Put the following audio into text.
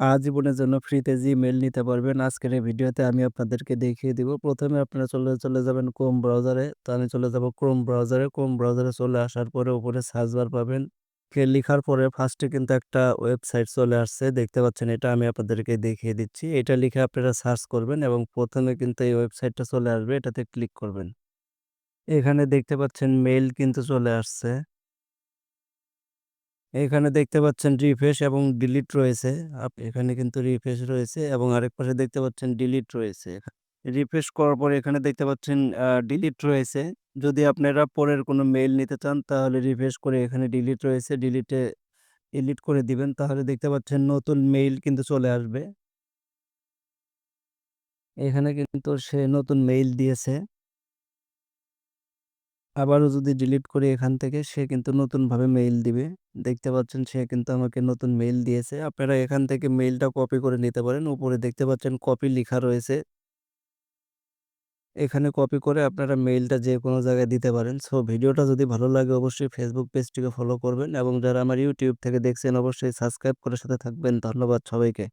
আজীবনের জন্য ফ্রিতে জিমেইল নিতে পারবেন। আজকের এই ভিডিওতে আমি আপনাদেরকে দেখিয়ে দিব। প্রথমে আপনারা চলে চলে যাবেন Chrome ব্রাউজারে। তো আমি চলে যাব Chrome ব্রাউজারে। Chrome ব্রাউজারে চলে আসার পরে উপরে সার্চ বার পাবেন। কে লিখার পরে ফার্স্টে কিন্তু একটা ওয়েবসাইট চলে আসছে। দেখতে পাচ্ছেন এটা আমি আপনাদেরকে দেখিয়ে দিচ্ছি। এটা লিখে আপনারা সার্চ করবেন এবং প্রথমে কিন্তু এই ওয়েবসাইটটা চলে আসবে। এটাতে ক্লিক করবেন। এখানে দেখতে পাচ্ছেন মেইল কিন্তু চলে আসছে। এখানে দেখতে পাচ্ছেন রিফ্রেশ এবং ডিলিট রয়েছে। আপ, এখানে কিন্তু রিফ্রেশ রয়েছে এবং আরেক পাশে দেখতে পাচ্ছেন ডিলিট রয়েছে। রিফ্রেশ করার পর এখানে দেখতে পাচ্ছেন ডিলিট রয়েছে। যদি আপনারা পরের কোনো মেইল নিতে চান, তাহলে রিফ্রেশ করে এখানে ডিলিট রয়েছে। ডিলিটে ডিলিট করে দিবেন। তাহলে দেখতে পাচ্ছেন নতুন মেইল কিন্তু চলে আসবে। এখানে কিন্তু সে নতুন মেইল দিয়েছে। আবারও যদি ডিলিট করি এখান থেকে, সে কিন্তু নতুনভাবে মেইল দিবে। দেখতে পাচ্ছেন, সে কিন্তু আমাকে নতুন মেইল দিয়েছে। আপনারা এখান থেকে মেইলটা কপি করে নিতে পারেন। উপরে দেখতে পাচ্ছেন কপি লেখা রয়েছে। এখানে কপি করে আপনারা মেইলটা যেকোনো জায়গায় দিতে পারেন। সো ভিডিওটা যদি ভালো লাগে, অবশ্যই ফেসবুক পেজটিকে ফলো করবেন এবং যারা আমার ইউটিউব থেকে দেখছেন, অবশ্যই সাবস্ক্রাইব করে সাথে থাকবেন। ধন্যবাদ সবাইকে।